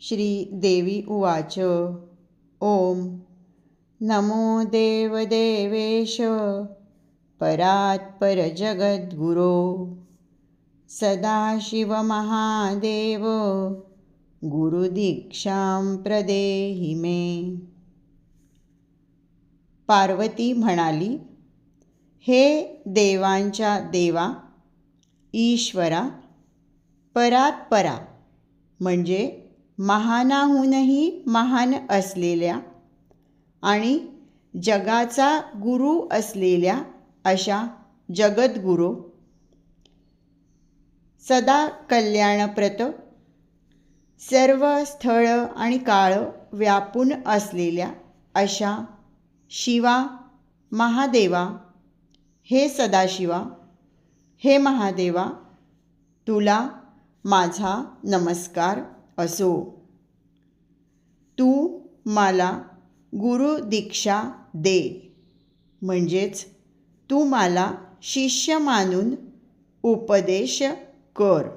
श्रीदेवी उवाच. ॐ नमो देवदेवेश. परात्परजगद्गुरो सदाशिवमहादेव गुरुदीक्षां प्रदेहि मे. पार्वती म्हणाली हे देवांच्या देवा ईश्वरा परात परा म्हणजे महानाहूनही महान असलेल्या आणि जगाचा गुरु असलेल्या अशा जगद्गुरू सदा कल्याणप्रत सर्व स्थळ आणि काळ व्यापून असलेल्या अशा शिवा महादेवा हे सदाशिवा हे महादेवा तुला माझा नमस्कार. असो. तू मला गुरुदीक्षा दे. म्हणजेच तू मला शिष्य मानून उपदेश कर.